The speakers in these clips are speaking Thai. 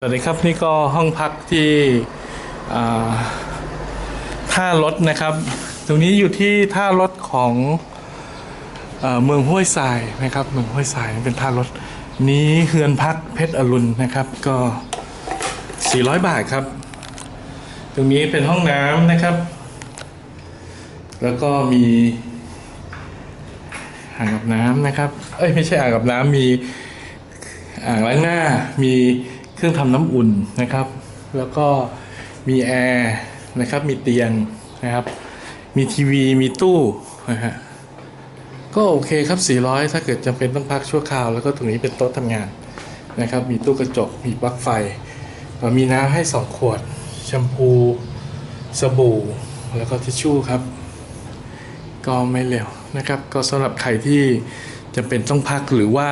สวัสดีครับนี่ก็ห้องพักที่ท่ารถนะครับ ตรงนี้อยู่ที่ท่ารถของเอเมืองห้วยทรายนะครับ เมืองห้วยทรายเป็นท่ารถนี้เฮือนพักเพชรอรุณนะครับ ก็ 400 บาทครับ ตรงนี้เป็นห้องน้ำนะครับ แล้วก็มีอ่างอาบน้ำนะครับ เอ้ยไม่ใช่อ่างอาบน้ำมีอ่างล้างหน้ามี เครื่องทำน้ำอุ่นนะครับ แล้วก็มีแอร์นะครับ มีเตียงนะครับ มีทีวี มีตู้นะฮะ ก็โอเคครับ 400 ถ้าเกิดจำเป็นต้องพักชั่วคราว แล้วก็ตรงนี้เป็นโต๊ะทำงานนะครับ มีตู้กระจก มีปลั๊กไฟ มีน้ำให้ 2 ขวด แชมพู สบู่ แล้วก็ทิชชู่ครับ ก็ไม่เร็วนะครับ ก็สำหรับใครที่ จำเป็นต้องพักหรือว่า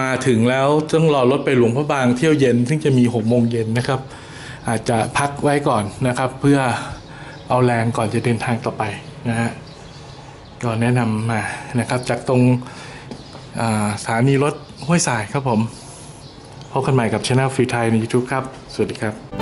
มาถึงแล้วต้องรอรถไปหลวงพระบางเที่ยวเย็น ซึ่งจะมี6โมงเย็นนะครับ อาจจะพักไว้ก่อนนะครับ เพื่อเอาแรงก่อนจะเดินทางต่อไปนะฮะก็แนะนำมานะครับ จากตรงสถานีรถห้วยสายครับผม พบกันใหม่กับช anel ฟรีไทยใน YouTube ครับ สวัสดีครับ